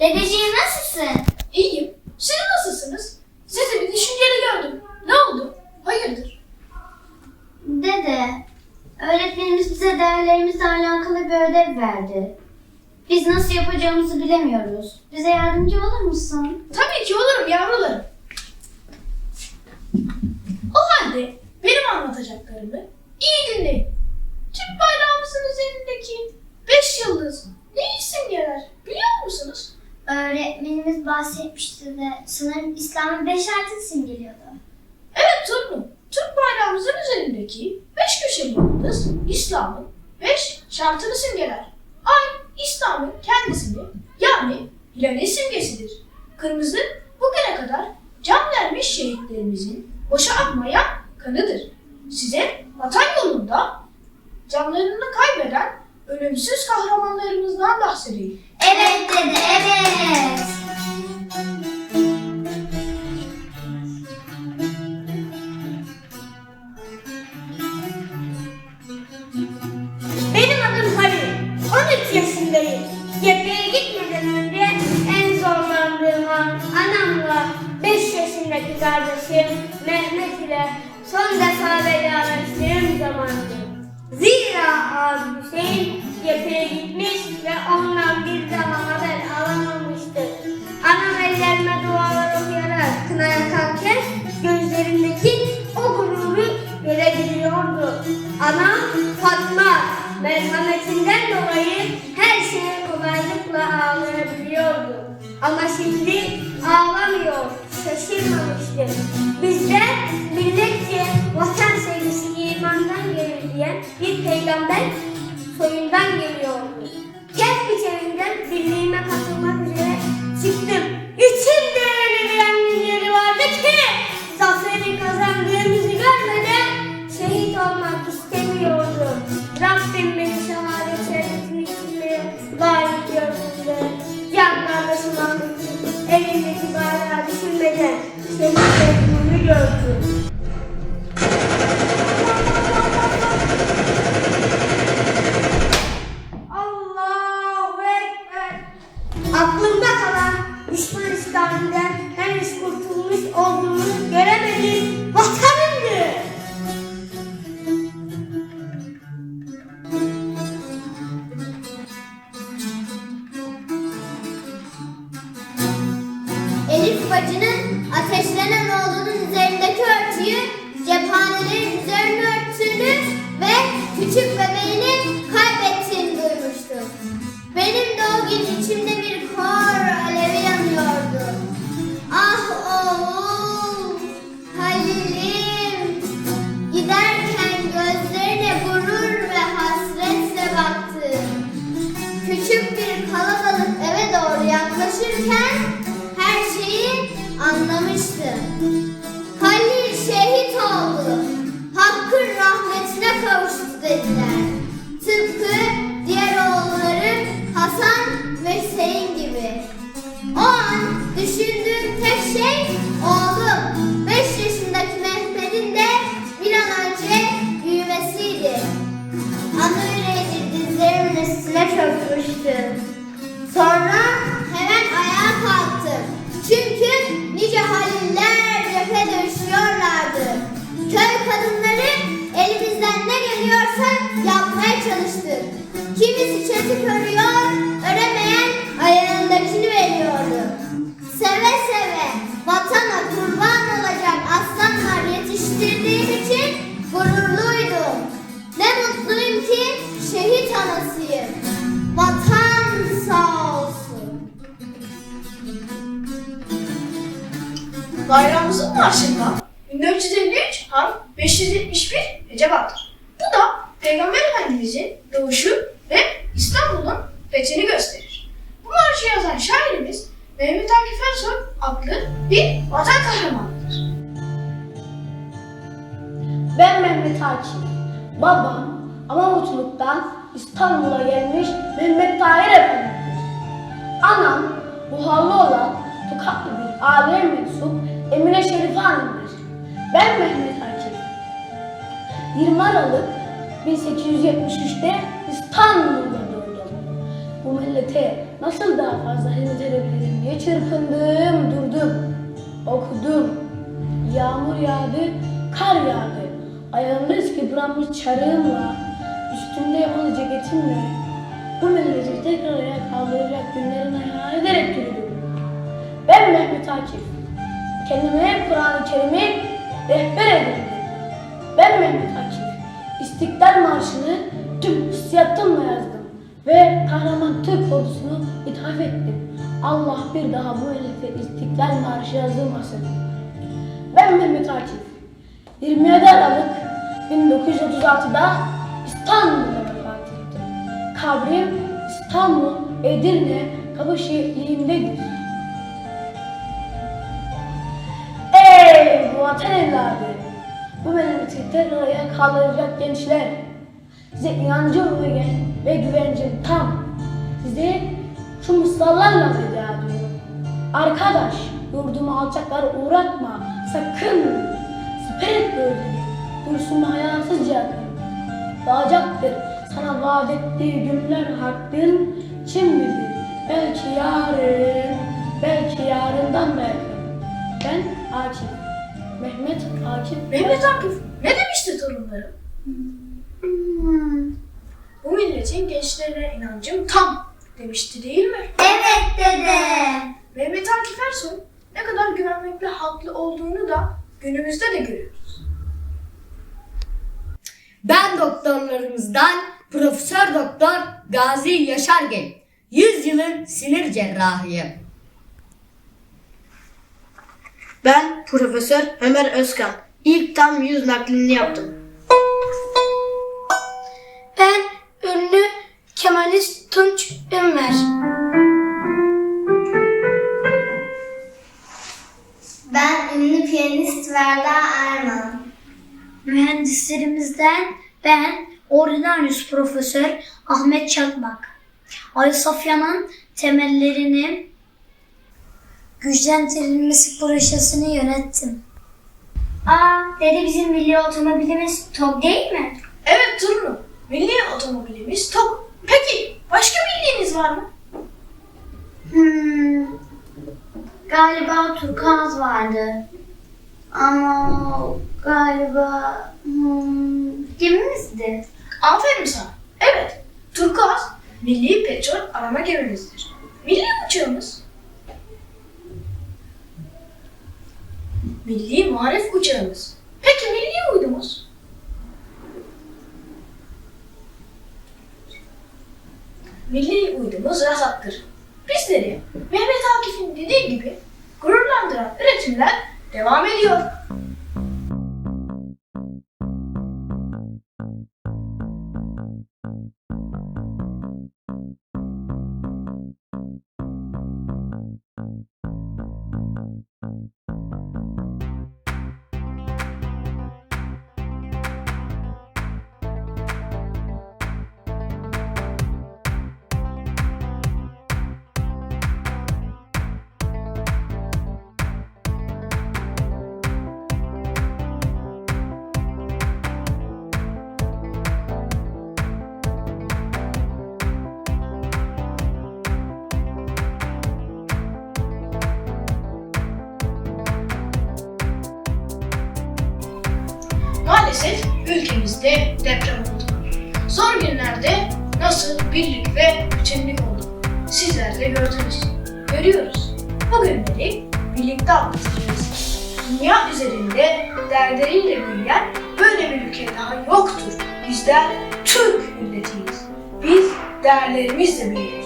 Dedeciğim nasılsın? İyiyim. Siz nasılsınız? Sizi bir düşünceli gördüm. Ne oldu? Hayırdır? Dede, öğretmenimiz bize değerlerimizle alakalı bir ödev verdi. Biz nasıl yapacağımızı bilemiyoruz. Bize yardımcı olur musun? Tabii ki olurum yavrularım. O halde benim anlatacaklarımı iyi dinleyin. Türk bayrağımızın üzerindeki beş yıldız ne simgeler biliyor musunuz? Öğretmenimiz bahsetmişti de sanırım İslam'ın beş artı simgeliyordu. Evet torunum. Türk bayrağımızın üzerindeki beş köşeli yıldız İslam'ın beş şartını simgeler. Ay İslam'ın kendisini yani hilali simgesidir. Kırmızı bugüne kadar can vermiş şehitlerimizin boşa akmayan kanıdır. Size vatan yolunda canlarını kaybeden ölümsüz kahramanlarımızdan bahsedeyim. Evet dede, evet. Benim adım Halil. 13 yaşındayım. Cepheye gitmeden önce en zorlandığım an anamla 5 yaşındaki kardeşim Mehmet ile son defa vedalaştığım zamandı. Zira abi Hüseyin cepheye gitmiş ve ondan bir daha haber alamamıştı. Anam ellerime dualar okuyarak kına yakarken gözlerindeki o gururu görebiliyordu. Anam olduğunu Kimisi çocuk örüyor, öremeyen ayağındakini veriyordu. Seve seve vatana kurban olacak aslanlar yetiştirdiğim için gururluydum. Ne mutluyum ki şehit anasıyım. Vatan sağ olsun. Bayrağımızın marşında 1453 Harf 571 Hecebat'tır. Bu da Peygamber Efendimizin doğuşu İstanbul'un fethini gösterir. Bu marşı yazan şairimiz Mehmet Akif Ersoy adlı bir vatan kahramanıdır. Ben Mehmet Akif. Babam Amamutluk'tan İstanbul'a gelmiş Mehmet Tahir Efendi'dir. Anam buharlı olan Tokatlı bir aileye mensup Emine Şerife Hanım'dır. Ben Mehmet Akif. 20 Aralık 1873'te İstanbul'da. Bu millete nasıl daha fazla hizmet edebilirim diye çırpındım, durdum, okudum. Yağmur yağdı, kar yağdı. Ayağımda eski yıpranmış çarığımla, üstümde yamalı ceketimle bu milleti tekrar ayağa kaldıracak günlerini hayal ederek yürüdüm. Ben Mehmet Akif. Kendime Kur'an-ı Kerim'i rehber edindim. Ben Mehmet Akif. İstiklal Marşı'nı kahraman Türk ordusunu ithaf ettim. Allah bir daha bu millete İstiklal Marşı yazılmasın. Ben Mehmet Akif. 27 Aralık 1936'da İstanbul'da vefat ettim. Kabrim İstanbul, Edirne, Kabışehir'indedir. Ey vatan evladı! Bu memleketi ayağa kaldıracak gençler. Size inancım ve, gen- ve güvencim tam. Size şu mısralarla veda ediyorum. Arkadaş, yurdumu alçaklara uğratma. Sakın. Et gövdeni. Dursun hayasızca yakın. Doğacaktır sana vaat ettiği günler hakkın. Kim bilir belki yarın, belki yarından da yakın. Ben Akif. Mehmet Akif. Mehmet Akif ne demişti torunları? Hmm. Milletin gençlerine inancım tam demişti değil mi? Evet dede. Mehmet Akif Ersoy ne kadar güvenmekle haklı olduğunu da günümüzde de görüyoruz. Ben doktorlarımızdan Profesör Doktor Gazi Yaşargil. 100 yılın sinir cerrahıyım. Ben Profesör Ömer Özkan. İlk tam yüz naklini yaptım. Ben Ordinarius Profesör Ahmet Çakmak. Ayasofya'nın temellerini güçlendirilmesi projesini yönettim. Aa, dede bizim milli otomobilimiz TOG değil mi? Evet torunum. Milli otomobilimiz TOG. Peki başka bildiğiniz var mı? Hmm, galiba turkuaz vardı. Ama galiba hmm, gemimizdi. Aferin sana. Evet. Turkuaz milli petrol arama gemimizdir. Milli uçağımız. Milli muharef uçağımız. Peki milli uydumuz? Milli uydumuz Rasat'tır. Bizleri Mehmet Akif'in dediği gibi gururlandıran üretimler devam ediyor. Ülkemizde deprem oldu. Zor günlerde nasıl birlik ve bütünlük oldu. Sizler de gördünüz. Görüyoruz. Bu günleri birlikte atlatacağız. Dünya üzerinde dertleriyle büyüyen böyle bir ülke daha yoktur. Bizler Türk milletiyiz. Biz değerlerimizle büyüyoruz.